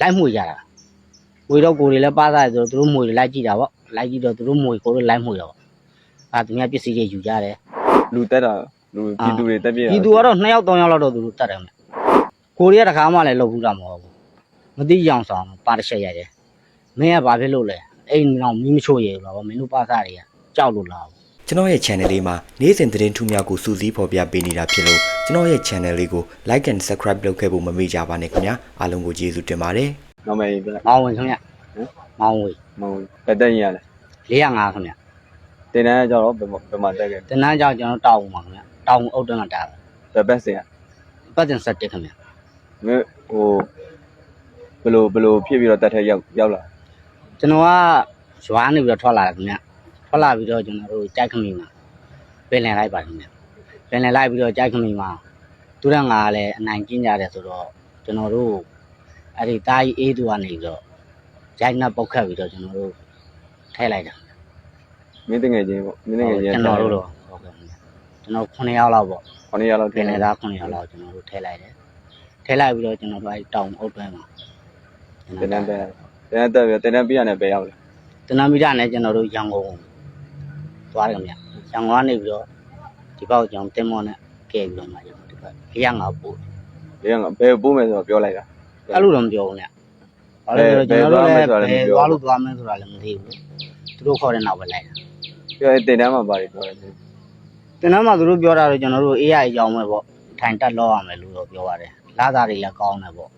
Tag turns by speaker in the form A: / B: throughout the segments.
A: လိုက်မှုကြတာဝေတော့ကိုယ်တွေလည်းပါသားတယ်ဆိုတော့သူတို့မွေတွေလိုက်ကြည့်တာပေါ့လိုက်ကြည့်တော့သူတို့မွေကိုယ်တို့လိုက်မှုတော့အာသူများပစ္စည်းတွေယူကြတယ်
B: လူတက်တာလူပြည်သူတွေတက်ပြည့်
A: ဒီသူကတော့2ယောက်3ယောက်လောက်တော့သူတို့တတ်တယ်မယ်ကိုရီးယားတခါမှလည်းလှုပ်ဘူးတာမဟုတ်ဘူးမသိကြအောင်ဆောင်ပါတစ်ချက်ရိုက်တယ်မင်းကဘာဖြစ်လို့လဲအိမ်တော့မီးမချို့ရဘူးလားဗောမင်းတို့ပါစားတွေကကြောက်လို့လား
C: ကျွန်တော်ရဲ့ channel လေးမှာနေ့စဉ်သတင်းထူးများကိုစူးစီးဖော်ပြပေးနေတာဖြစ်လို့ကျွန်တော်ရဲ့ channel လေးကို like and subscribe လုပ်ခဲ့ဖို့မမေ့ကြပါနဲ့ခင်ဗျာအားလုံးကိုကျေးဇူးတင်ပါတယ်
B: နောက်မယ်ပြလိုက်
A: မောင်းဝင်ခင်ဗျမောင်းဝင်
B: မဟုတ်ဘယ်တက်ရင်ရလဲ
A: 405ခင်ဗျ
B: တင်တန်းကြတော့ဘယ်မှာဘယ်မှာတက်ခဲ့
A: တနန်းကြောင့်ကျွန်တော်တောက်ဦးမှာခင်ဗျတောက်ဦးအုတ်တန်းကတာပဲ
B: ဘယ်ဘက်စင်ရ
A: ပတ်တင်ဆက်တက်ခင်ဗျ
B: မင်းဟိုဘယ်လိုဘယ်လိုဖြစ်ပြီးတော့တက်ထဲရောက်ရောက်လာ
A: ကျွန်တော်ကရွာနေပြီးတော့ထွက်လာတယ်ခင်ဗျ ထွက်လာပြီးတော့ကျွန်တော်တို့ကြိုက်ခမီမှာပင်လယ်လိုက်ပါခင်ဗျပင်လယ်လိုက်ပြီးတော့ကြိုက်ခမီမှာသူရငါကလည်းအနိုင်ကျင်းကြတယ်ဆိုတော့ကျွန်တော်တို့အဲ့ဒီတာကြီးအေးသူကနေပြီးတော့ဂျိုက်နပ်ပုတ်ခတ်ပြီးတော့ကျွန်တော်တို့ထဲလိုက်တာ
B: မင်းတငယ်ချင်းပေါ့မင်းတငယ်ချင်း
A: ကျွန်တော်တို့တော့ဟုတ်ကဲ့ခင်ဗျကျွန်တော်9ယောက်လောက်ပေါ့
B: ခொနည်းရလောက်
A: ပင်လယ်သား9ယောက်လောက်ကျွန်တော်တို့ထဲလိုက်တယ်ထဲလိုက်ပြီးတော့ကျွန်တော်တို့အဲ့တောင်အုပ်တွဲမှာ
B: တင်တန်းတက်တင်တန်းတက်ပြီးတင်တန်းပြရနေပဲရောက်လဲ
A: တနမီတာနဲ့ကျွန်တော်တို့ရန်ကုန် သွားတယ်ခင်ဗျရန်ကုန်ကနေပြီးတော့ဒီဘောက်ကြောင်တင်မောနဲ့ကဲပြီးတော့မှကျွန်တော်ဒီဘက်ရန်ငါပို့
B: ဒီကဘယ်ပိုးမယ်ဆိုတော့ပြောလိုက်တာ
A: အဲ့လိုတော့မပြောဘူးနဲ့ဘာလို့လဲကျွန်တော်တို့လည်းသွားလို့သွားမယ်ဆိုတာလည်းမသိဘူးသူတို့ခေါ်တဲ့နောက်ပဲလိုက်တာ
B: ပြောတင်တန်းမှာပါတယ်ပြောတယ်
A: တင်တော့မှသူတို့ပြောတာတော့ကျွန်တော်တို့ AI အကြောင်းပဲပေါ့ထိုင်တက်လောက်ရမယ်လို့တော့ပြောပါတယ်လာသားတွေလည်းကောင်းတယ်ပေါ့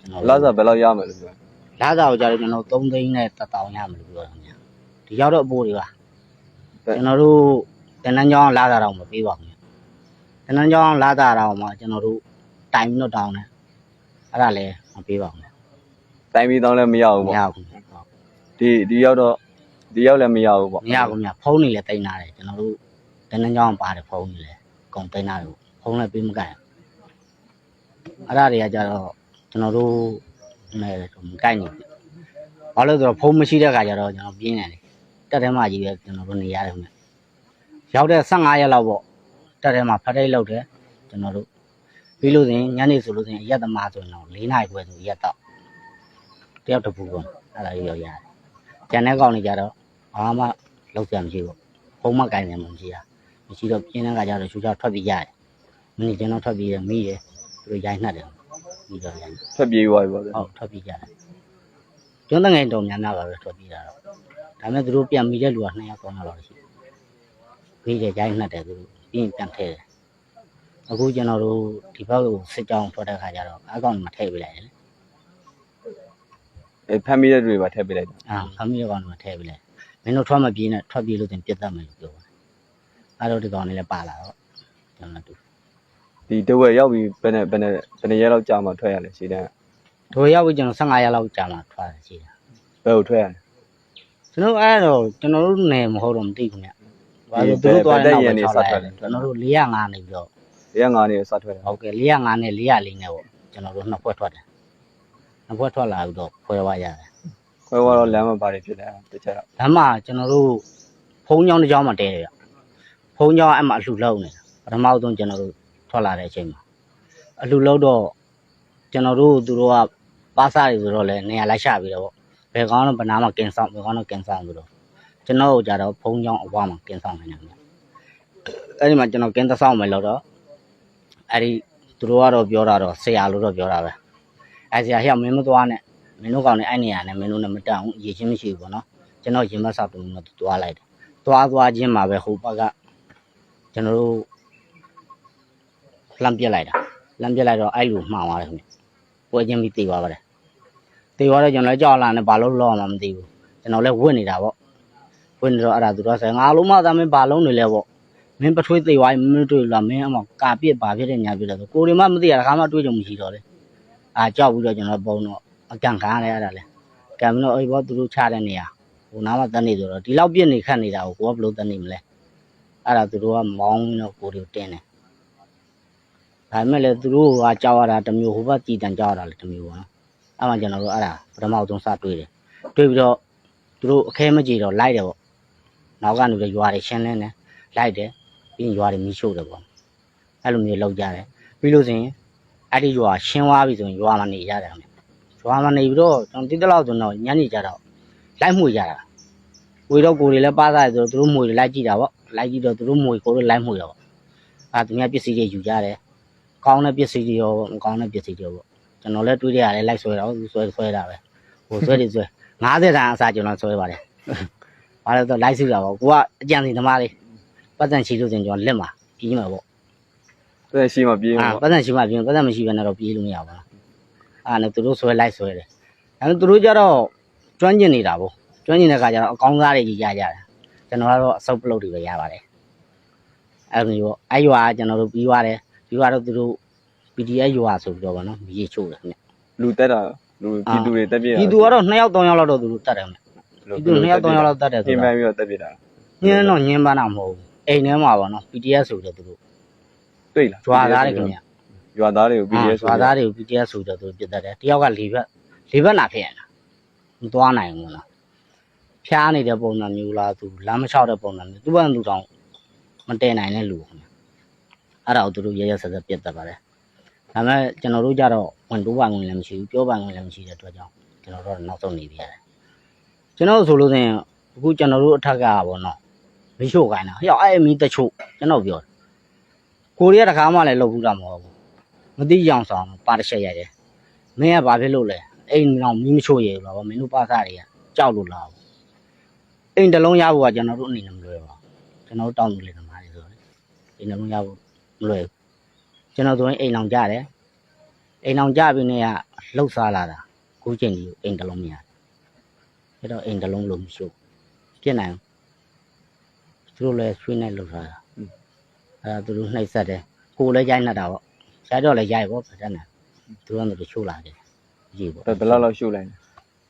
A: ကျွန်တော်
B: လာစားဘယ်လောက်ရမယ်လို့ပြော
A: လာသားကိုကြာတော့ကျွန်တော်3သိန်းနဲ့1000ရမယ်လို့ပြောတာများဒီရောက်တော့အပိုးတွေပါ ကျွန်တော်တို့တင်နန်းကြောင်းလာသားတော့မပေးပါဘူးတနန်းကြောင်းလာတာတော့မှကျွန်တော်တို့တိုင်ပြီးတော့တောင်းတယ်အဲ့ဒါလည်းမပေးပါဘူး
B: တိုင်ပြီးတော့လည်းမရဘူး
A: မ
B: ပေါ့
A: ရဘူးဟုတ်
B: ဒီဒီရောက်တော့ဒီရောက်လည်းမရဘူးပေါ့
A: မရဘူးမြဖုန်းနေလည်းတိန်းလာတယ်ကျွန်တော်တို့တနန်းကြောင်းပါတယ်ဖုန်းနေလည်းအကုန်တိန်းလာတယ်ဖုန်းလည်းပေးမကန့်အဲ့ဒါတွေကကြတော့ကျွန်တော်တို့နဲ့မကိုက်နေဘူးဘာလို့လဲဆိုတော့ဖုန်းမရှိတဲ့ခါကျတော့ကျွန်တော်ပြင်းနေတယ် တက်ထဲမှာကြီးပဲကျွန်တော်တို့နေရတယ်မြရောက်တဲ့15ရက်လောက်ပေါ့တက်ထဲမှာဖတ်တိတ်လောက်တယ်ကျွန်တော်တို့ပြီးလို့ဆိုရင်ညနေဆိုလို့ဆိုရင်ရက်သမားဆိုရင်တော့၄နာရီခွဲဆိုရက်တော့တယောက်တစ်ပူပေါ့အဲ့ဒါကြီးရောရတယ်။ကျန်တဲ့ကောင်တွေကြတော့ဘာမှလောက်ကြမရှိဘူး။ဖုံးမကင်တယ်မှမရှိတာ။မရှိတော့ပြင်းတဲ့ကကြတော့ရှူချထွက်ပြီးရတယ်။မင်းကျွန်တော်ထွက်ပြီးရမိရသူတို့ရိုင်းနှက်တယ်။ပြီးတော့ရိုင်း
B: ထွက်ပြေးသွားပြီပေါ့ဗျာ
A: ဟုတ်ထွက်ပြီးရတယ်။ကျွန်းတငယ်တော်များများပါပဲထွက်ပြီးတာတော့။ ဒါပေမဲ့သူတို့ပြန်မိတဲ့လူက2ယောက်3ယောက်လောက်ရှိတယ်။ပြီးတယ်ရိုင်းနှက်တယ်သူတို့ပြီးရင်ပြန်ထည့်တယ်။အခုကျွန်တော်တို့ဒီဘက်ကိုစစ်ကြောင်းထွက်တဲ့ခါကျတော့အကောင်မှာထည့်ပေးလိုက်တယ်လေ
B: အဲဖမ်းမိတဲ့တွေပါထည့်ပေးလိုက်တာ
A: အာဖမ်းမိတဲ့ကောင်တွေမှာထည့်ပေးလိုက်မင်းတို့ထွက်မပြေးနဲ့ထွက်ပြေးလို့တင်ပြတ်တတ်မယ်လို့ပြောပါတယ်အဲ့တော့ဒီကောင်တွေလည်းပါလာတော့ကျွန်တော်တို့
B: ဒီတဝက်ရောက်ပြီးဘယ်နဲ့ဘယ်နဲ့ဘယ်နဲ့ရက်လောက်ကြာမှထွက်ရလဲရှိတယ်
A: တို့ရောက်ပြီးကျွန်တော်15ရက်လောက်ကြာမှထွက်ရရှိတာ
B: ဘယ်ကိုထွက်ရလဲ
A: ကျွန်တော်အဲ့တော့ကျွန်တော်တို့နယ်မဟုတ်တော့မသိဘူးမြတ်ဘာလို့သူတို့သွားတဲ့နောက်ပဲထွက်လာတယ်ကျွန်တော်တို့405နေပြီးတော့
B: ရက်ငါနေစထွက်ရ
A: ဟုတ်ကဲ့405နဲ့404နဲ့ပေါ့ကျွန်တော်တို့နှစ်ဖွဲ့ထွက်တယ်နှစ်ဖွဲ့ထွက်လာပြီးတော့ဖွဲသွားရတယ်
B: ခွဲသွားတော့လမ်းမှာပါတယ်ဖြစ်တယ်တခြား
A: လမ်းမှာကျွန်တော်တို့ဖုံးကြောင်းတစ်ကြောင်းမှာတဲတယ်ဗျဖုံးကြောင်းအဲ့မှာအလှလုံးနေတာပထမဆုံးကျွန်တော်တို့ထွက်လာတဲ့အချိန်မှာအလှလုံးတော့ကျွန်တော်တို့သူတို့ကပါစားတွေဆိုတော့လဲနေရာလိုက်ရှာပြီးတော့ ဘယ်ကောင်းတော့ဗနာမှာကင်ဆောင်ဘယ်ကောင်းတော့ကင်ဆောင်ဆိုတော့ကျွန်တော်တို့ကြတော့ဖုံးကြောင်းအဝါမှာကင်ဆောင်နေတယ်ဗျအဲ့ဒီမှာကျွန်တော်ကင်သက်ဆောင်မယ်လို့တော့အဲ့ဒီသူတို့ကတော့ပြောတာတော့ဆရာလို့တော့ပြောတာပဲအဲ့ဆရာဟိကမင်းမသွားနဲ့မင်းတို့ကောင်နဲ့အဲ့နေရာနဲ့မင်းတို့နဲ့မတန်ဘူးရည်ချင်းမရှိဘူးပေါ့နော်ကျွန်တော်ရင်မဆောက်တုံးတော့တွားလိုက်တယ်။တွားသွားခြင်းမှာပဲဟိုဘက်ကကျွန်တော်တို့လမ်းပြက်လိုက်တာ။လမ်းပြက်လိုက်တော့အဲ့လိုမှောင်သွားတယ်ခင်ဗျ။ပွဲချင်းပြီးတေသွားပါတယ်။ တေသွားတော့ကျွန်တော်လည်းကြောက်လာနဲ့ဘာလို့လောမှမသိဘူး။ကျွန်တော်လည်းဝင့်နေတာပေါ့။ဝင့်နေတော့အဲ့ဒါသူတို့ဆိုငါလုံးမသားမင်းဘာလုံးနေလဲပေါ့။မင်းပထွေးတေသွားရင်မင်းတွေ့လားမင်းအမောင်ကာပြစ်ဘာဖြစ်တဲ့ညာဖြစ်တယ်ဆိုကိုရီမမသိရတာခါမှတွေးကြုံမရှိတော့လေ။အာကြောက်ပြီးတော့ကျွန်တော်ပုံတော့အကန့်ခံရတယ်အဲ့ဒါလေ။ကံပြီးတော့အေးဘောသူတို့ချတဲ့နေရာဟိုနားမှာတက်နေဆိုတော့ဒီလောက်ပြစ်နေခတ်နေတာကိုကိုကဘယ်လိုတက်နေမလဲအဲ့ဒါသူတို့ကမောင်းပြီးတော့ကိုတွေကိုတင်းတယ်ဒါပေမဲ့လည်းသူတို့ကကြောက်ရတာတစ်မျိုးဟိုဘက်ကြည်တန်ကြောက်ရတာလည်းတစ်မျိုးပေါ့နော် အဲ့မှာကျွန်တော်တို့အဲ့ဒါပထမဆုံးစတွေ့တယ်တွေ့ပြီးတော့သူတို့အခဲမကြည့်တော့လိုက်တယ်ပေါ့နောက်ကနေပြီးရွာတွေရှင်းလင်းတယ်လိုက်တယ်ပြီးရင်ရွာတွေမီးရှို့တယ်ပေါ့အဲ့လိုမျိုးလောက်ကြတယ်ပြီးလို့ဆိုရင်အဲ့ဒီရွာရှင်းသွားပြီဆိုရင်ရွာမှာနေရတယ်ခင်ဗျရွာမှာနေပြီးတော့ကျွန်တော်တိတလောက်ဆိုတော့ညနေကြတော့လိုက်မှုကြတာဝေတော့ကိုယ်တွေလည်းပါသားတယ်ဆိုတော့သူတို့မှုတွေလိုက်ကြည့်တာပေါ့လိုက်ကြည့်တော့သူတို့မှုကိုယ်တို့လိုက်မှုတော့ပေါ့အာသူများပစ္စည်းတွေယူကြတယ်ကောင်းတဲ့ပစ္စည်းတွေရောမကောင်းတဲ့ပစ္စည်းတွေရောပေါ့ ကျွန်တော်လည်းတွေးကြရတယ်လိုက်ဆွဲတာဟုတ်သူဆွဲဆွဲတာပဲဟိုဆွဲတယ်ဆွဲ90တန်အစားကျွန်တော်ဆွဲပါတယ်ဘာလဲတော့လိုက်စုတာပေါ့ကိုကအကြံစီသမားလေးပတ်စံရှိလို့စင်ကျွန်တော်လက်မှာပြီးမှာပေါ့
B: တဲ့ရှိမှပြေး
A: အာ
B: မှာ
A: ပတ်စံရှိမှပြင်ပတ်စံမရှိဘဲနဲ့တော့ပြေးလို့မရဘူး။အာနဲ့သူတို့ဆွဲလိုက်ဆွဲတယ်။ဒါပေမဲ့သူတို့ကြတော့ကျွမ်းကျင်နေတာပေါ့။ကျွမ်းကျင်တဲ့ခါကျတော့အကောင်းစားတွေကြီးရကြတယ်။ကျွန်တော်ကတော့အစုပ်ပလုတ်တွေပဲရပါတယ်။အဲ့လိုမျိုးပေါ့။အဲ့ရွာကကျွန်တော်တို့ပြီးသွားတယ်။ပြီးသွားတော့သူတို့ PDF ရွာဆိုပြီးတော့ဗောနော်။မြေချို့တယ်ခင်ဗျ
B: လူတက်တာလူပြည်သူတွေတက်ပြ။
A: ဒီသူကတော့2ယောက်3ယောက်လောက်တော့သူတို့တတ်တယ်ခင်ဗျ။ဒီသူ2ယောက်3ယောက်လောက်တတ်တယ်
B: ပြင်
A: ဆို
B: ပ
A: တော့
B: န်းပြီးတော့တက်ပြတာ
A: ညင်းတော့ညင်းပန်းတာမဟုတ်ဘူး။အိမ်ထဲမှာဗောနော် PDF ဆိုပြီးတော့သူတို့
B: တွေ့လား
A: ရွာသားတွေခင်ဗျ။
B: ရွာသားတွေကို PDF ဆို
A: ရွာသားတွေကို PDF ဆိုတော့သူပြစ်တတ်တယ်တယောက်ကလေဘက်လေဘက်နာဖြစ်ရတာမသွားနိုင်ဘူးနော်ဖျားနေတဲ့ပုံစံမျိုးလားသူလမ်းမလျှောက်တဲ့ပုံစံမျိုးသူ့ဘက်သူတောင်မတည်နိုင်တဲ့လူခင်ဗျအဲ့ဒါကိုသူတို့ရရဆက်ဆက်ပြစ်တတ်ပါတယ် ဒါပေမဲ့ကျွန်တော်တို့ကြတော့ဝန်တိုးပိုင်ဝင်လည်းမရှိဘူးပြောပိုင်ဝင်လည်းမရှိတဲ့အတွက်ကြောင့်ကျွန်တော်တို့ကနောက်ဆုံးနေပြရတယ်ကျွန်တော်တို့ဆိုလို့ဆိုရင်အခုကျွန်တော်တို့အထက်ကပေါ့နော်မရှို့ခိုင်းတာဟေ့အဲ့အမီတချို့ကျွန်တော်ပြောတယ်ကိုရီးယားတခါမှလည်းလုပ်ဘူးတာမဟုတ်ဘူးမသိကြအောင်ဆောင်ပါတစ်ချက်ရိုက်တယ်မင်းကဘာဖြစ်လို့လဲအိမ်တော့မီးမချို့ရဘူးလားမင်းတို့ပါစားတွေကကြောက်လို့လားအိမ်တစ်လုံးရဖို့ကကျွန်တော်တို့အနေနဲ့မလွယ်ပါဘူးကျွန်တော်တို့တောင်းသူလေးသမားတွေဆိုတော့အိမ်တစ်လုံးရဖို့မလွယ်ဘူး ကျွန်တော်ဆိုရင်အိမ်အောင်ကြတယ်အိမ်အောင်ကြပြီးနေကလှုပ်ရှားလာတာခုချိန်ကြီးအိမ်တစ်လုံးမရတယ်အဲ့တော့အိမ်တစ်လုံးလုံးမချို့ပြစ်နိုင်သူတို့လည်းဆွေးနေလှုပ်ရှားတာအဲ့ဒါသူတို့နှိပ်စက်တယ်ကိုယ်လည်းရိုက်နေတာပေါ့ရိုက်တော့လည်းရိုက်ပေါ့ပတ်တယ်နဲ့သူကလည်းချိုးလာတယ်ကြီးပေါ့
B: ဘယ်လောက်လောက်ရှုပ်လိုက်လဲ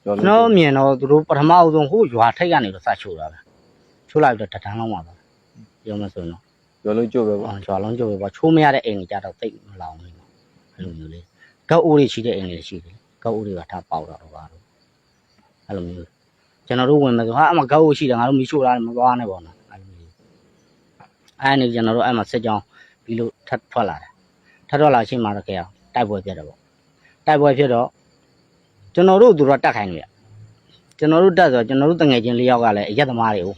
B: ကျော်
A: ကျွန်တော်မြင်တော့သူတို့ပထမအဆုံးဟိုရွာထိတ်ကနေတော့စချိုးတာပဲချိုးလိုက်ပြီးတော့တထန်းလုံးပါပဲပြောမဆိုရင်တော့
B: ကျော်လုံးကျုပ်ပဲပေါ့
A: အော်ရွာလုံးကျိုးပဲပေါ့ချိုးမရတဲ့အိမ်ကြီးကြတော့တိတ်မလောင်ဘူးအဲ့လိုမျိုးလေးကောက်အိုးတွေရှိတဲ့အိမ်တွေရှိတယ်ကောက်အိုးတွေကထားပေါက်တော့ပါတော့အဲ့လိုမျိုးကျွန်တော်တို့ဝင်မယ်ဆိုဟာအမကောက်အိုးရှိတယ်ငါတို့မီးချိုးလာတယ်မသွားနဲ့ပေါ့နော်အဲ့လိုမျိုးအဲ့နေကျွန်တော်တို့အဲ့မှာစစ်ကြောင်းပြီးလို့ထပ်ထွက်လာတယ်ထပ်တော့လာရှိမှတော့ကြရအောင်တိုက်ပွဲပြတ်တယ်ပေါ့တိုက်ပွဲဖြစ်တော့ကျွန်တော်တို့သူတို့ကတတ်ခိုင်းနေရကျွန်တော်တို့တက်ဆိုတော့ကျွန်တော်တို့တငယ်ချင်းလေးယောက်ကလည်းအရက်သမားတွေကို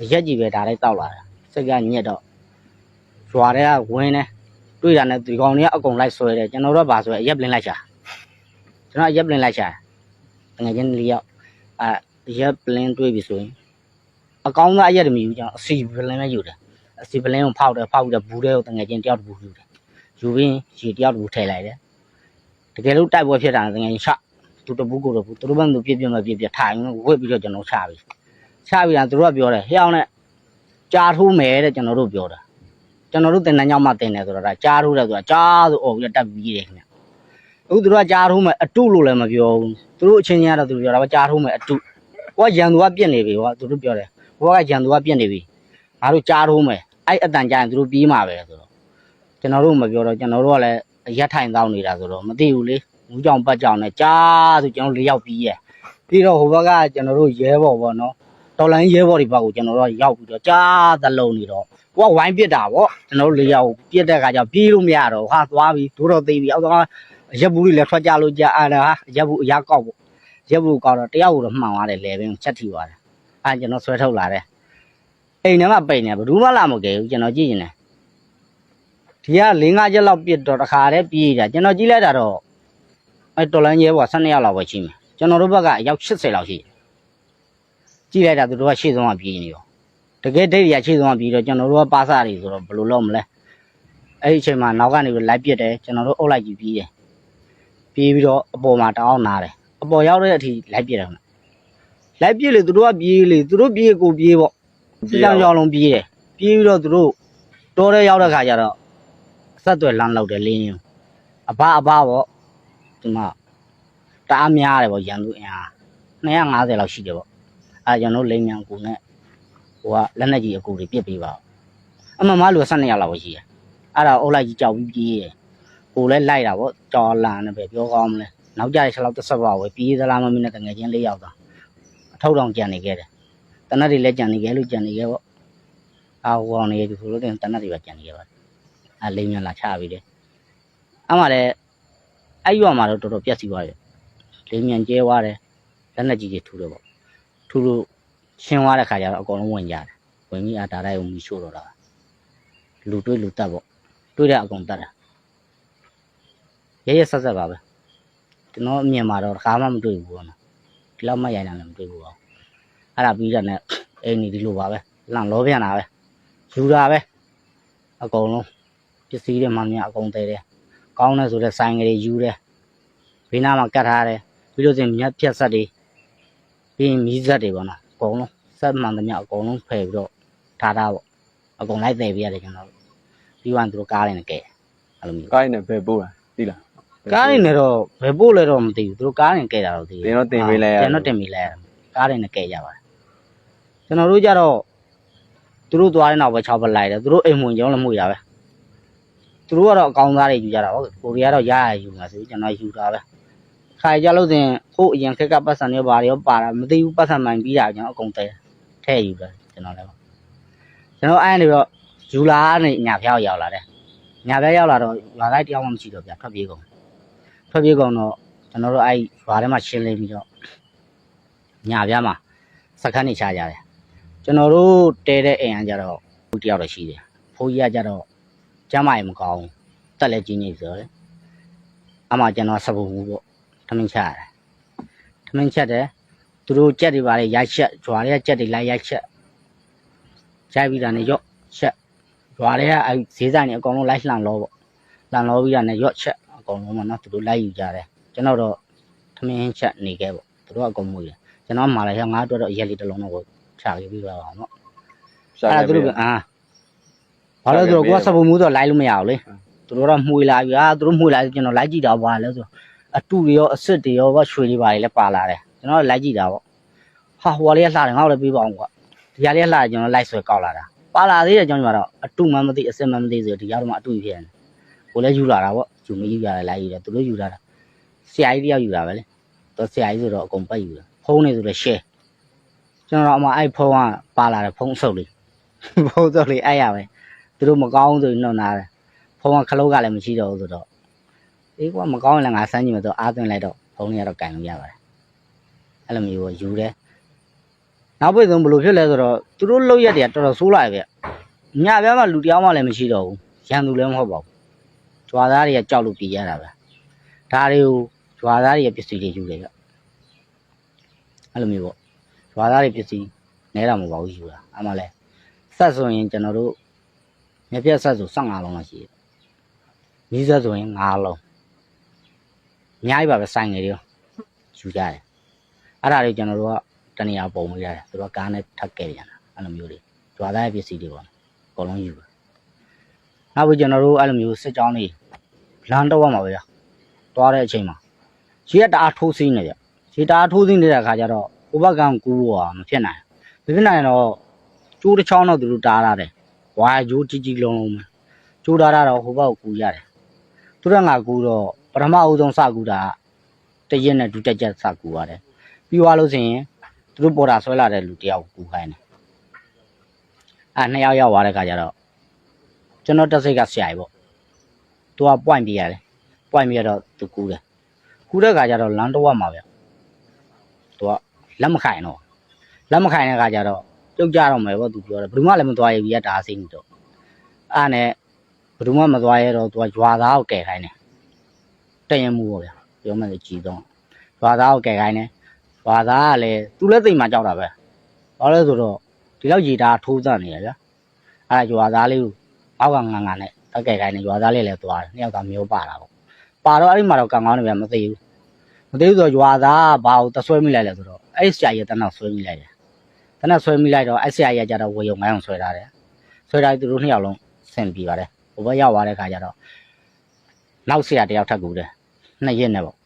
A: အရက်ကြီးပဲဒါလိုက်တောက်လာတာ စိတ်ကညစ်တော့ရွာထဲကဝင်းနေတွေ့တာနဲ့ဒီကောင်တွေကအကုန်လိုက်ဆွဲတယ်ကျွန်တော်တို့ကဘာဆိုရအရက်ပလင်းလိုက်ရှာကျွန်တော်အရက်ပလင်းလိုက်ရှာတငယ်ချင်းလေးယောက်အဲအရက်ပလင်းတွေ့ပြီဆိုရင်အကောင်းသားအရက်တမီဘူးကျွန်တော်အစီပလင်းပဲယူတယ်အစီပလင်းကိုဖောက်တယ်ဖောက်ပြီးတော့ဘူးတဲ့ကိုတငယ်ချင်းတယောက်တစ်ဘူးယူတယ်ယူပြီးရေတယောက်တူထည့်လိုက်တယ်တကယ်လို့တိုက်ပွဲဖြစ်တာငယ်ချသူတပူးကိုတော့ဘူးသူတို့ဘက်သူပြစ်ပြစ်မပြစ်ပြစ်ထိုင်ဝစ်ပြီးတော့ကျွန်တော်ချပြီချပြီးတာသူတို့ကပြောတယ်ဟျောင်းနဲ့ ကြားထိုးမယ်တဲ့ကျွန်တော်တို့ပြောတာကျွန်တော်တို့တင်တန်းကြောင့်မှတင်တယ်ဆိုတော့ဒါကြားထိုးတယ်ဆိုတာကြားဆိုអော်ပြီးတော့တက်ပြီးတယ်ခင်ဗျအခုသူတို့ကကြားထိုးမယ်အတုလို့လည်းမပြောဘူးသူတို့အချင်းချင်းကတော့သူတို့ပြောတာကကြားထိုးမယ်အတုကိုကရန်သူကပြစ်နေပြီဟောသူတို့ပြောတယ်ကိုကရန်သူကပြစ်နေပြီငါတို့ကြားထိုးမယ်အဲ့အတန်ကြားရင်သူတို့ပြေးမှာပဲဆိုတော့ကျွန်တော်တို့မပြောတော့ကျွန်တော်တို့ကလည်းရက်ထိုင်တောင်းနေတာဆိုတော့မသိဘူးလေမူးကြောင်ပတ်ကြောင်နဲ့ကြားဆိုကျွန်တော်လေးယောက်ပြီးရဲ့ပြီးတော့ဟိုဘက်ကကျွန်တော်တို့ရဲဘော်ပေါ့နော် တော်လိုင်းရဲဘော်တွေဘက်ကိုကျွန်တော်တို့ကရောက်ပြီးတော့ကြားသလုံးနေတော့ကိုကဝိုင်းပစ်တာပေါ့ကျွန်တော်တို့လေးယောက်ပြစ်တဲ့ခါကျပြေးလို့မရတော့ဟာသွားပြီးဒိုးတော့သိပြီးအောက်တော့ရက်ဘူးတွေလည်းထွက်ကြလို့ကြာအဲ့ဒါရက်ဘူးအရာကောက်ပေါ့ရက်ဘူးကောက်တော့တယောက်ကိုတော့မှန်သွားတယ်လေပင်ချက်ထီသွားတယ်အဲ့ကျွန်တော်ဆွဲထုတ်လာတယ်အိမ်ထဲမှာပိတ်နေဘယ်သူမှလာမကယ်ဘူးကျွန်တော်ကြည့်နေတယ်ဒီက၄၅ချက်လောက်ပြစ်တော့တခါတည်းပြေးတာကျွန်တော်ကြည့်လိုက်တာတော့အဲတော်လန်ရဲဘော12ရောက်လောက်ပဲရှိမယ်ကျွန်တော်တို့ဘက်ကအယောက်80လောက်ရှိတယ် ကြည့်လိုက်တာသူတို့ကရှေ့ဆုံးကပြေးနေရောတကယ်ဒိတ်ရရှေ့ဆုံးကပြေးတော့ကျွန်တော်တို့ကပါစားတွေဆိုတော့ဘယ်လိုလုပ်မလဲအဲ့ဒီအချိန်မှာနောက်ကနေပြီးလိုက်ပြစ်တယ်ကျွန်တော်တို့အုပ်လိုက်ကြည့်ပြေးတယ်ပြေးပြီးတော့အပေါ်မှာတောင်းနာတယ်အပေါ်ရောက်တဲ့အထိလိုက်ပြစ်တယ်ခင်ဗျလိုက်ပြစ်လေသူတို့ကပြေးလေသူတို့ပြေးကိုပြေးပေါ့ဒီကြောင်ကြောင်လုံးပြေးတယ်ပြေးပြီးတော့သူတို့တော်တဲ့ရောက်တဲ့ခါကျတော့ဆက်သွယ်လမ်းလောက်တယ်လင်းရင်အဘအဘပေါ့ဒီမှာတအားများတယ်ပေါ့ရန်သူအင်အား250လောက်ရှိတယ်ပေါ့ အဲကျွန်တော်လိမ်မြန်ကူနဲ့ဟိုကလက်နက်ကြီးအကူတွေပြစ်ပေးပါအမှန်မှလူ12ယောက်လောက်ပဲရှိတယ်အဲ့ဒါအုပ်လိုက်ကြီးကြောက်ပြီးပြေးတယ်ကိုလည်းလိုက်တာပေါ့ကြော်လန်နဲ့ပဲပြောကောင်းမလဲနောက်ကြတဲ့ချက်လောက်တစ်ဆက်ပါပဲပြေးသလားမမင်းနဲ့တငယ်ချင်းလေးယောက်သားအထောက်တောင်ကြံနေခဲ့တယ်တနက်တွေလည်းကြံနေခဲ့လို့ကြံနေခဲ့ပေါ့အာဟိုအောင်နေရသူဆိုလို့တင်တနက်တွေပဲကြံနေခဲ့ပါအလိမ်မြန်လာချပြီးတယ်အမှလည်းအဲ့ရွာမှာတော့တော်တော်ပြက်စီသွားတယ်လေမြန်ကျဲသွားတယ်လက်နဲ့ကြီးကြီးထူတယ်ပေါ့ ထူလို့ရှင်းသွားတဲ့ခါကျတော့အကုန်လုံးဝင်ကြတယ်ဝင်ပြီးအတားတိုင်းကိုမီးရှို့တော့တာလူတွေးလူတက်ပေါ့တွေးတဲ့အကုန်တက်တာရဲရဲဆက်ဆက်ပါပဲကျွန်တော်အမြင်မှာတော့တစ်ခါမှမတွေ့ဘူးပေါ့နော်ဒီလောက်မှရိုင်တာလည်းမတွေ့ဘူးပေါ့အဲ့ဒါပြီးတော့ねအိမ်ကြီးဒီလိုပါပဲလန့်လောပြန်တာပဲယူတာပဲအကုန်လုံးပစ္စည်းတွေမှများအကုန်သေးတယ်ကောင်းတယ်ဆိုတဲ့ဆိုင်ကလေးယူတယ်ဘေးနားမှာကတ်ထားတယ်ပြီးလို့စရင်မြက်ဖြတ်ဆက်တွေ ပြီးရင်မီးဆက်တွေပေါ့နော်အကုန်လုံးဆက်မှန်သမျှအကုန်လုံးဖယ်ပြီးတော့ထားတာပေါ့အကုန်လိုက်သေးပြရတယ်ကျွန်တော်တို့ပြီးမှသူတို့ကားတွေနဲ့ကဲအဲ့လိုမျိုး
B: ကိုင်းနဲ့ဘယ်ပို့တာသိလား
A: ကားတွေနဲ့တော့ဘယ်ပို့လဲတော့မသိဘူးသူတို့ကားတွေနဲ့ကဲတာတော့သိတယ်
B: တင်တော့တင်ပေးလိုက်ရတယ်
A: ကျွန်တော်တင်ပေးလိုက်ရတယ်ကားတွေနဲ့ကဲကြပါတယ်ကျွန်တော်တို့ကြတော့သူတို့သွားတဲ့နောက်ပဲ6ဘက်လိုက်တယ်သူတို့အိမ်ဝင်ကြောင်းလည်းမှုရပဲသူတို့ကတော့အကောင်သားတွေယူကြတာဟုတ်ကိုရီးယားတော့ရရယူမှာဆိုပြီးကျွန်တော်ယူတာပဲ ခါကြလို့တင်ဟိုအရင်ခက်ကပတ်စံတွေဘာတွေရောပါတာမသိဘူးပတ်စံမှန်ပြီးတာကျွန်တော်အကုန်တဲထဲယူတယ်ကျွန်တော်လည်းကျွန်တော်အဲ့နေပြီးတော့ယူလာနေညာဖျောက်ရောက်လာတယ်ညာဖျောက်ရောက်လာတော့ရွာလိုက်တယောက်မှမရှိတော့ဗျထွက်ပြေးကုန်ထွက်ပြေးကုန်တော့ကျွန်တော်တို့အဲ့ရွာထဲမှာရှင်းလင်းပြီးတော့ညာပြားမှာစခန်းနေချကြတယ်ကျွန်တော်တို့တဲတဲ့အိမ်ကကြတော့ဘူးတယောက်တော့ရှိတယ်ဖိုးကြီးကကြတော့ကျမ်းမာရင်မကောင်းဘူးတက်လက်ကြီးနေဆိုတယ်အမှကျွန်တော်စပူဘူးပေါ့ ထမင်းချရတယ်ထမင်းချက်တယ်သူတို့ကြက်တွေပါလေရိုက်ချက်ဂျွာတွေကကြက်တွေလိုက်ရိုက်ချက်ရိုက်ပြီးတာနဲ့ရော့ချက်ဂျွာတွေကအဲဈေးဆိုင်တွေအကုန်လုံးလိုက်လှန်လောပေါ့လှန်လောပြီးတာနဲ့ရော့ချက်အကုန်လုံးမနော်သူတို့လိုက်ယူကြတယ်ကျွန်တော်တော့ထမင်းချက်နေခဲ့ပေါ့သူတို့ကအကုန်မွေးတယ်ကျွန်တော်မှလည်းငါအတွက်တော့အရက်လေးတစ်လုံးတော့ကိုချခဲ့ပြီးတော့အောင်နော်
B: ရှာ
A: အဲ့ဒါ
B: ခဲ့
A: သူ
B: ပြီ
A: တို့ကအာဘာလို့လဲဆိုတော့ကိုကစပူမှုတော့လိုက်လို့မရဘူးလေသူတို့တော့မှွေလာပြီအာသူတို့မှွေလာပြီကျွန်တော်လိုက်ကြည့်တာဘာလဲဆို အတူတွေရောအစ်စ်တွေရောဘာရွှေတွေပါလေပါလာတယ်ကျွန်တော်လိုက်ကြည့်တာပေါ့ဟာဟိုကလေးကလှတယ်ငါ့ကိုလည်းပေးပါအောင်ကွာဒီကလေးကလှတယ်ကျွန်တော်လိုက်ဆွဲကောက်လာတာပါလာသေးတယ်ကျွန်တော်ကတော့အတူမှမသိအစ်စ်မှမသိဆိုဒီကတော့မှအတူဖြစ်နေကိုလည်းယူလာတာပေါ့ယူမယူရတယ်လိုက်ယူတယ်သူတို့ယူလာတာဆရာကြီးတယောက်ယူတာပဲလေတော့ဆရာကြီးဆိုတော့အကုန်ပတ်ယူတယ်ဖုန်းနေဆိုလည်း share ကျွန်တော်တော့အမအဲ့ဖုန်းကပါလာတယ်ဖုန်းအဆုပ်လေးဖုန်းအဆုပ်လေးအဲ့ရပဲသူတို့မကောင်းဆိုရင်နှုတ်နာတယ်ဖုန်းကခလုတ်ကလည်းမရှိတော့ဘူးဆိုတော့ အေးကွာမကောင်းရင်လည်းငါစမ်းကြည့်မယ်ဆိုအားသွင်းလိုက်တော့ဖုန်းလေးကတော့ကင်လို့ရပါတယ်အဲ့လိုမျိုးယူတယ်နောက်ပိတ်ဆုံးဘယ်လိုဖြစ်လဲဆိုတော့သူတို့လောက်ရက်တွေကတော်တော်ဆိုးလာပြီဗျညပြားမှလူတယောက်မှလည်းမရှိတော့ဘူးရန်သူလည်းမဟုတ်ပါဘူးကြွာသားတွေကကြောက်လို့ပြေးရတာပဲဒါတွေကိုကြွာသားတွေရဲ့ပစ္စည်းတွေယူတယ်ဗျအဲ့လိုမျိုးပေါ့ရွာသားတွေပစ္စည်းနဲတာမဟုတ်ပါဘူးယူတာအမှလည်းဆက်ဆိုရင်ကျွန်တော်တို့မြက်ပြက်ဆက်ဆို15လုံးလောက်ရှိတယ်မီးဆက်ဆိုရင်5လုံး အများကြီးပါပဲဆိုင်ငယ်တွေရောယူကြတယ်အဲ့ဒါတွေကျွန်တော်တို့ကတနေရာပုံမရတယ်သူတို့ကကားနဲ့ထပ်ကဲပြန်တာအဲ့လိုမျိုးတွေရွာသားရဲ့ပစ္စည်းတွေပေါ့အကုန်လုံးယူတယ်နောက်ပြီးကျွန်တော်တို့အဲ့လိုမျိုးစစ်ကြောင်းတွေလမ်းတော့ရမှာပဲဗျာသွားတဲ့အချိန်မှာရေကတအားထိုးစင်းနေကြရေတအားထိုးစင်းနေတဲ့အခါကျတော့ဟိုဘက်ကကူးတော့မဖြစ်နိုင်ဘူးမဖြစ်နိုင်တော့ကျိုးတစ်ချောင်းတော့သူတို့တားရတယ်ဝါကျိုးကြီးကြီးလုံးလုံးပဲကျိုးတားတာတော့ဟိုဘက်ကိုကူးရတယ်သူတို့ကငါကူးတော့ ပထမအဦးဆုံးစကူးတာကတရက်နဲ့ဒုတက်ချက်စကူးရတယ်ပြီးသွားလို့ဆိုရင်သူတို့ပေါ်တာဆွဲလာတဲ့လူတယောက်ကူးခိုင်းတယ်အဲနှစ်ယောက်ရောက်သွားတဲ့ခါကျတော့ကျွန်တော်တက်စိတ်ကဆရာကြီးပေါ့သူက point ပြရတယ် point ပြရတော့သူကူးတယ်ကူးတဲ့ခါကျတော့လမ်းတော့မှာဗျသူကလက်မခိုင်တော့လက်မခိုင်တဲ့ခါကျတော့ပြုတ်ကြတော့မယ်ပေါ့သူပြောတယ်ဘယ်သူမှလည်းမသွားရဘူးရတာစိမ့်နေတော့အဲ့ဒါနဲ့ဘယ်သူမှမသွားရတော့သူကရွာသားကိုကယ်ခိုင်းတယ် တည့်ရင်မှုပေါ့ဗျာပြောမှလည်းကြည်တော့ရွာသားကိုကယ်ခိုင်းတယ်ရွာသားကလည်းသူလည်းသိမှကြောက်တာပဲဘာလို့လဲဆိုတော့ဒီလောက်ရေတာထိုးသတ်နေရဗျာအဲ့ဒါရွာသားလေးကိုအောက်ကငန်ငန်နဲ့တက်ကယ်ခိုင်းတယ်ရွာသားလေးလည်းသွားတယ်နှစ်ယောက်ကမျိုးပါတာပေါ့ပါတော့အဲ့ဒီမှာတော့ကံကောင်းနေဗျာမသိဘူးမသိဘူးဆိုတော့ရွာသားကဘာကိုတဆွဲမိလိုက်လဲဆိုတော့အဲ့ဆရာကြီးကတနက်ဆွဲမိလိုက်တယ်တနက်ဆွဲမိလိုက်တော့အဲ့ဆရာကြီးကကြတော့ဝေယုံငိုင်းအောင်ဆွဲထားတယ်ဆွဲထားပြီးသူတို့နှစ်ယောက်လုံးဆင်ပြီးပါတယ်ဟိုဘက်ရောက်သွားတဲ့ခါကျတော့နောက်ဆရာတယောက်ထပ်ကူတယ် နှစ်ရက်နဲ့ပေါ့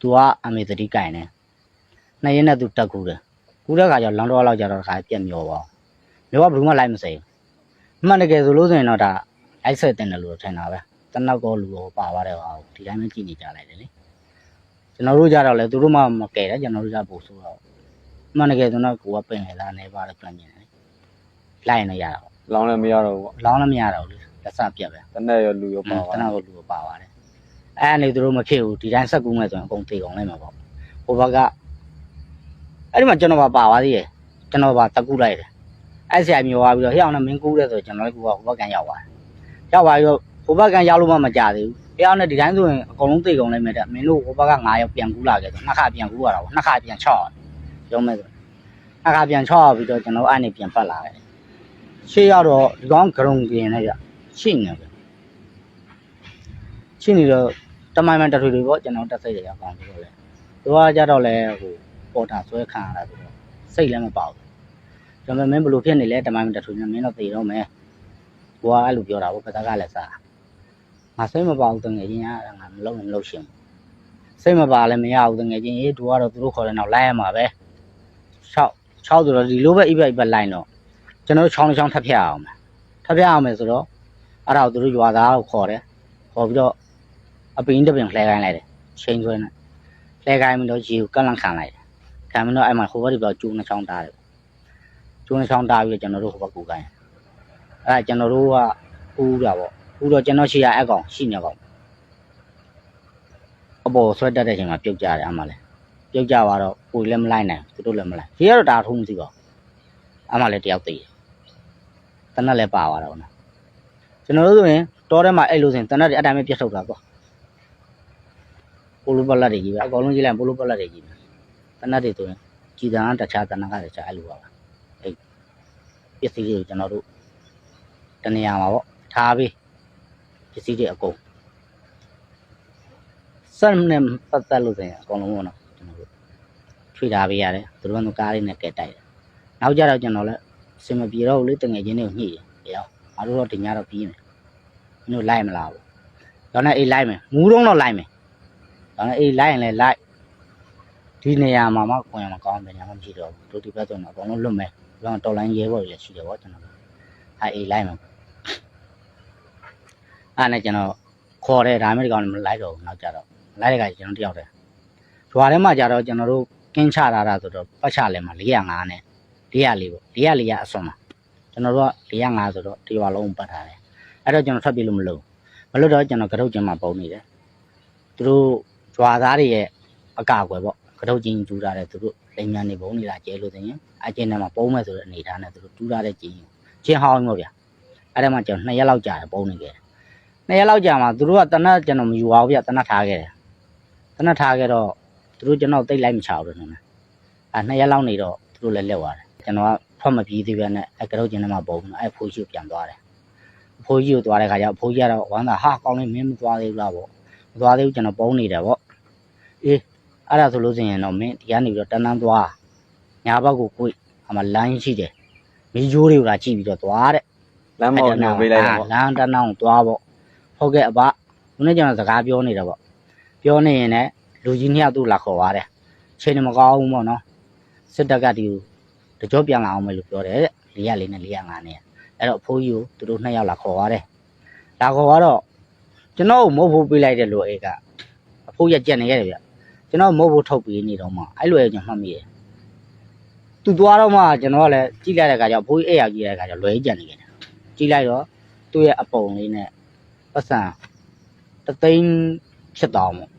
A: သူကအမေသတိကင်တယ်နှစ်ရက်နဲ့သူတက်ကူတယ်ကူတဲ့ခါကျတော့လမ်းတော်လောက်ကျတော့ခါပြက်မျောပါမျောကဘယ်သူမှလိုက်မစိဘူးမှန်တကယ်ဆိုလို့ဆိုရင်တော့ဒါလိုက်ဆက်တင်တယ်လို့ထင်တာပဲတနက်ကောလူရောပါသွားတယ်ဟာဒီတိုင်းပဲကြည့်နေကြလိုက်တယ်လေကျွန်တော်တို့ကြတော့လေသူတို့မှမကယ်တယ်ကျွန်တော်တို့ကြပို့ဆိုတော့အမှန်တကယ်ဆိုတော့ကိုကပင်လေသားနေပါတော့ပြန်နေတယ်လိုက်နေရတာပေါ့
B: လောင်းလည်းမရတော့ဘူးပေါ့
A: လောင်းလည်းမရတော့ဘူးလေလက်စပြက်ပဲ
B: တနက်ရောလူရောပါ
A: တ
B: သွား
A: နက်ကိုလူကိုပါသွားတယ် အဲ့အနေသူတို့မဖြစ်ဘူးဒီတိုင်းဆက်ကူးမဲ့ဆိုရင်အကုန်သေးကုန်လိုက်မှာပေါ့ဟိုဘက်ကအဲ့ဒီမှာကျွန်တော်ပါပါသွားသေးတယ်ကျွန်တော်ပါတကူလိုက်တယ်အဲ့ဆရာမျိုးသွားပြီးတော့ဟိအောင်နဲ့မင်းကူးတယ်ဆိုကျွန်တော်လည်းကူကဟိုဘက်ကန်ရောက်သွားတယ်ရောက်သွားပြီးတော့ဟိုဘက်ကန်ရောက်လို့မှမကြသေးဘူးဟိအောင်နဲ့ဒီတိုင်းဆိုရင်အကုန်လုံးသေးကုန်လိုက်မယ်တဲ့မင်းတို့ဟိုဘက်က9ရောက်ပြန်ကူးလာခဲ့ဆိုနှစ်ခါပြန်ကူးရတာပေါ့နှစ်ခါပြန်6ရုံးမဲ့ဆိုနှစ်ခါပြန်6ပြီးတော့ကျွန်တော်အဲ့နေပြန်ပတ်လာတယ်ရှေ့ရောက်တော့ဒီကောင်ဂရုံကင်းနဲ့ကြရှိနေတယ်ရှိနေတော့ တမိုင်မှန်တထွေတွေပေါ့ကျွန်တော်တက်စိတ်တွေအကောင်ပြီးတော့လေသူကကြတော့လေဟိုပေါ်တာဆွဲခံရတာဆိုတော့စိတ်လည်းမပေါဘူးကျွန်တော်မင်းဘလို့ဖြစ်နေလဲတမိုင်မှန်တထွေနဲ့မင်းတော့သိတော့မယ်ကိုကအဲ့လိုပြောတာပေါ့ပတကလည်းစားငါစိတ်မပေါဘူးတငယ်ချင်းကငါမလုံးမလုံးရှင်စိတ်မပါလည်းမရဘူးတငယ်ချင်းအေးသူကတော့သူတို့ခေါ်တဲ့နောက်လိုက်ရမှာပဲ6 6ဆိုတော့ဒီလိုပဲအိပ်ပဲအိပ်ပဲလိုက်တော့ကျွန်တော်တို့ချောင်းချောင်းထပ်ဖြတ်အောင်မယ်ထပ်ဖြတ်အောင်မယ်ဆိုတော့အဲ့ဒါကိုသူတို့ရွာသားကိုခေါ်တယ်ခေါ်ပြီးတော့ အပင်းတစ်ပင်လှဲခိုင်းလိုက်တယ်ချိန်ဆွဲနဲ့လှဲခိုင်းပြီးတော့ရေကိုကန့်လန့်ခံလိုက်တယ်ခံပြီးတော့အဲ့မှာဟိုဘက်ဒီဘက်ကျိုးနှချောင်းတားတယ်ကျိုးနှချောင်းတားပြီးတော့ကျွန်တော်တို့ဟိုဘက်ကူခိုင်းအဲ့ဒါကျွန်တော်တို့ကဥတာပေါ့ဥတော့ကျွန်တော်ရှိရအကောင်ရှိနေကောင်အပေါ်ဆွဲတက်တဲ့အချိန်မှာပြုတ်ကြတယ်အမှလည်းပြုတ်ကြသွားတော့ကိုယ်လည်းမလိုက်နိုင်သူတို့လည်းမလိုက်ရေကတော့ဒါထုံးမသိပါဘူးအမှလည်းတယောက်သေးတယ်တနက်လည်းပါသွားတော့နော်ကျွန်တော်တို့ဆိုရင်တောထဲမှာအဲ့လိုဆိုရင်တနက်တွေအတိုင်းပဲပြတ်ထုတ်တာပေါ့ ပိုလိုပလက်တွေကြီးပဲအကောင်လုံးကြီးလိုက်ပိုလိုပလက်တွေကြီးပဲတနတ်တွေဆိုရင်ကြည်တန်းတခြားတနတ်ကတခြားအဲ့လိုပါပဲအဲ့ပစ္စည်းတွေကိုကျွန်တော်တို့တနေရာမှာပေါ့ထားပြီးပစ္စည်းတွေအကုန်စက်နဲ့ပတ်သက်လို့ဆိုရင်အကောင်လုံးပေါ့နော်ကျွန်တော်တို့ထွေထားပေးရတယ်သူတို့ကကားလေးနဲ့ကဲတိုက်တယ်နောက်ကြတော့ကျွန်တော်လည်းစင်မပြေတော့ဘူးလေတငယ်ချင်းတွေကိုညှိတယ်တရားငါတို့တော့တင်ကြတော့ပြီးမယ်မင်းတို့လိုက်မလားဘူးတော့နဲ့အေးလိုက်မယ်မူးတော့တော့လိုက်မယ် ဒါနဲ့အေးလိုက်ရင်လည်းလိုက်ဒီနေရာမှာမှကွန်ရမှာကောင်းတယ်ညာမှမရှိတော့ဘူးတို့ဒီဘက်ဆိုတော့အကုန်လုံးလွတ်မယ်ဒီကောင်တော်လိုင်းရဲဘော်တွေလည်းရှိတယ်ဗောကျွန်တော်တို့အဲအေးလိုက်မယ်အဲ့နဲ့ကျွန်တော်ခေါ်တယ်ဒါမှမဟုတ်ဒီကောင်မလိုက်တော့ဘူးနောက်ကြတော့လိုက်တဲ့ခါကျကျွန်တော်တယောက်တည်းဂျွာထဲမှာကြတော့ကျွန်တော်တို့ကင်းချတာတာဆိုတော့ပတ်ချလဲမှာ405နဲ့404ပေါ့404ကအစွန်မှာကျွန်တော်တို့က405ဆိုတော့တရွာလုံးပတ်ထားတယ်အဲ့တော့ကျွန်တော်ထွက်ပြေးလို့မလုပ်မလုပ်တော့ကျွန်တော်ကရုတ်ကျင်းမှာပုံနေတယ်သူတို့ ဂျွာသားတွေရဲ့အကာအကွယ်ပေါ့ကတုတ်ချင်းတူထားတဲ့သူတို့လိမ်မြန်နေပုံနေလာကျဲလို့ဆိုရင်အကျဉ်းထဲမှာပုံမဲ့ဆိုတဲ့အနေထားနဲ့သူတို့တူထားတဲ့ကျင်းချင်းဟောင်းပေါ့ဗျာအဲ့ဒါမှကျွန်တော်နှစ်ရက်လောက်ကြာတယ်ပုံနေခဲ့တယ်နှစ်ရက်လောက်ကြာမှသူတို့ကတနတ်ကျွန်တော်မယူအောင်ဗျာတနတ်ထားခဲ့တယ်တနတ်ထားခဲ့တော့သူတို့ကျွန်တော်တိတ်လိုက်မချဘူးလို့နော်အဲ့နှစ်ရက်လောက်နေတော့သူတို့လည်းလက်သွားတယ်ကျွန်တော်ကထွက်မပြေးသေးပဲနဲ့အဲ့ကတုတ်ချင်းထဲမှာပုံအဲ့ဖိုးကြီးကိုပြန်သွားတယ်ဖိုးကြီးကိုသွားတဲ့ခါကျဖိုးကြီးကတော့ဝမ်းသာဟာကောင်းလေးမင်းမသွားသေးဘူးလားပေါ့မသွားသေးဘူးကျွန်တော်ပုံနေတယ်ဗော အေးအဲ့ဒါဆိုလို့ဆိုရင်တော့မင်းဒီကနေပြီးတော့တန်းတန်းသွားညာဘက်ကိုကိုယ်အမလိုင်းရှိတယ်မီးကြိုးတွေကကြည့်ပြီးတော့သွားတဲ့
B: လမ်းမောင်းညွှန်ပေးလိုက်တာပေါ့
A: လမ်းတန်းတန်းကိုသွားဗောဟုတ်ကဲ့အဘခုနေ့ကျွန်တော်စကားပြောနေတယ်ဗောပြောနေရင်လည်းလူကြီးနှစ်ယောက်သူ့လာခေါ်သွားတယ်ချိန်နေမကောင်းဘူးဗောနော်စစ်တပ်ကဒီကိုတကြောပြန်လာအောင်မယ်လို့ပြောတယ်တဲ့၄ရလေးနဲ့၄ရ၅နဲ့အဲ့တော့အဖိုးကြီးကိုသူတို့နှစ်ယောက်လာခေါ်သွားတယ်လာခေါ်သွားတော့ကျွန်တော်မဟုတ်ဘူးပေးလိုက်တဲ့လူအေးကအဖိုးရကြက်နေရတယ်ဗျ ကျွန်တော်မဟုတ်ဘူးထုတ်ပေးနေတော့မှအဲ့လိုရကျွန်တော်မှတ်မိတယ်သူသွားတော့မှကျွန်တော်ကလည်းကြည့်လိုက်တဲ့အခါကျအဖိုးကြီးအဲ့ရောက်ကြည့်တဲ့အခါကျလွယ်ကြက်နေတယ်ကြည့်လိုက်တော့သူ့ရဲ့အပုံလေးနဲ့ပတ်စံတသိန်းဖြစ်တောင်မို့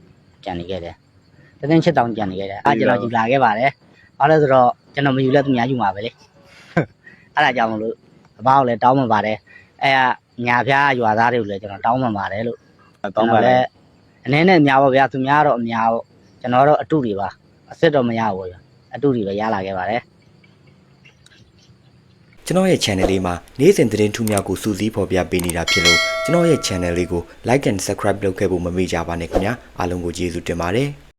A: ကြံနေခဲ့တယ်တသိန်းဖြစ်တောင်ကြံနေခဲ့တယ်အဲ့ကျွန်တော်ယူလာခဲ့ပါတယ်ဘာလို့လဲဆိုတော့ကျွန်တော်မယူလဲသူများယူမှာပဲလေအဲ့ဒါကြောင့်မလို့အဘောက်လည်းတောင်းမှပါတယ်အဲ့ကညာဖျားရွာသားတွေကိုလည်းကျွန်တော်တောင်းမှပါတယ်လို့
B: တောင်းပါလေ
A: အနည်းနဲ့အများပါဗျာသူများတော့အများပေါ့ ကျွန်တော်တော့အတုတွေပါအစ်စ်တော့မရဘူးဗျာအတုတွေပဲရလာခဲ့ပါတယ်
C: ကျွန်တော်ရဲ့ channel လေးမှာနေ့စဉ်သတင်းထူးများကိုစူးစီးဖော်ပြပေးနေတာဖြစ်လို့ကျွန်တော်ရဲ့ channel လေးကို like and subscribe လုပ်ခဲ့ဖို့မမေ့ကြပါနဲ့ခင်ဗျာအားလုံးကိုကျေးဇူးတင်ပါတယ်